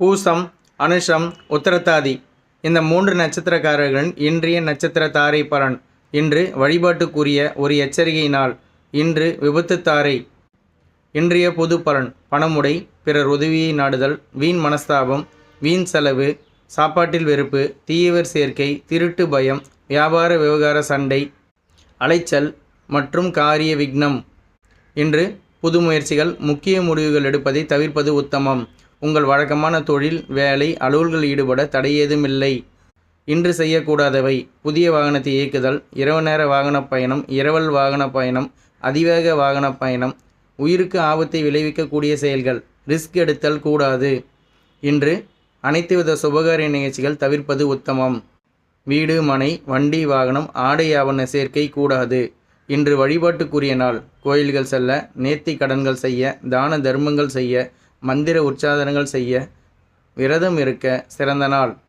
பூசம் அனுஷம் உத்தரத்தாதி. இந்த மூன்று நட்சத்திரக்காரர்களின் இன்றைய நட்சத்திர தாரை பலன் இன்று வழிபாட்டுக்குரிய ஒரு எச்சரிக்கை நாள் இன்று விபத்து தாரை இன்றைய பொது பலன் பணமுடை பிறர் உதவியை நாடுதல் வீண் மனஸ்தாபம் வீண் செலவு சாப்பாட்டில் வெறுப்பு தீயவர் சேர்க்கை திருட்டு பயம் வியாபார விவகார சண்டை அலைச்சல் மற்றும் காரிய விக்னம். இன்று புது முயற்சிகள் முக்கிய முடிவுகள் எடுப்பதை தவிர்ப்பது உத்தமம். உங்கள் வழக்கமான தொழில் வேலை அலுவல்கள் ஈடுபட தடையேதுமில்லை. இன்று செய்யக்கூடாதவை. புதிய வாகனத்தை இயக்குதல் இரவு நேர வாகன பயணம் இரவல் வாகன பயணம் அதிவேக வாகன பயணம் உயிருக்கு ஆபத்தை விளைவிக்கக்கூடிய செயல்கள் ரிஸ்க் எடுத்தல் கூடாது. இன்று அனைத்து வித சுபகாரிய நிகழ்ச்சிகள் தவிர்ப்பது உத்தமம். வீடு மனை வண்டி வாகனம் ஆடை ஆவண சேர்க்கை கூடாது. இன்று வழிபாட்டுக்குரிய நாள். கோயில்கள் செல்ல நேர்த்தி கடன்கள் செய்ய தான தர்மங்கள் செய்ய மந்திர உச்சாதனங்கள் செய்ய விரதம் இருக்க சிறந்த நாள்.